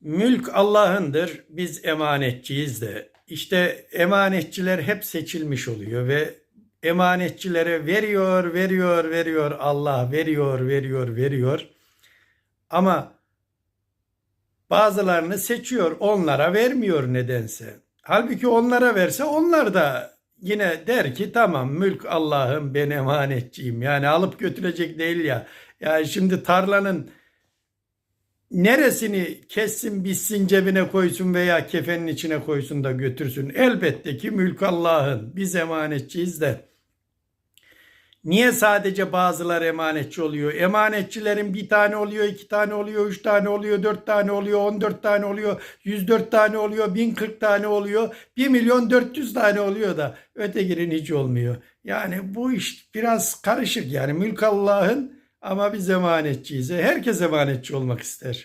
Mülk Allah'ındır, biz emanetçiyiz de. İşte emanetçiler hep seçilmiş oluyor ve emanetçilere veriyor, veriyor, veriyor Allah, veriyor, veriyor, veriyor. Ama bazılarını seçiyor, onlara vermiyor nedense. Halbuki onlara verse onlar da yine der ki tamam mülk Allah'ın ben emanetçiyim. Yani alıp götürecek değil ya. Yani şimdi tarlanın neresini kessin bitsin cebine koysun veya kefenin içine koysun da götürsün. Elbette ki mülk Allah'ın. Biz emanetçiyiz de. Niye sadece bazılar emanetçi oluyor? Emanetçilerin bir tane oluyor, iki tane oluyor, üç tane oluyor, dört tane oluyor, on dört tane oluyor, yüz dört tane oluyor, bin kırk tane oluyor, bir milyon dört yüz tane oluyor da ötekinin hiç olmuyor. Yani bu iş biraz karışık yani mülk Allah'ın ama biz emanetçiyiz. Herkes emanetçi olmak ister.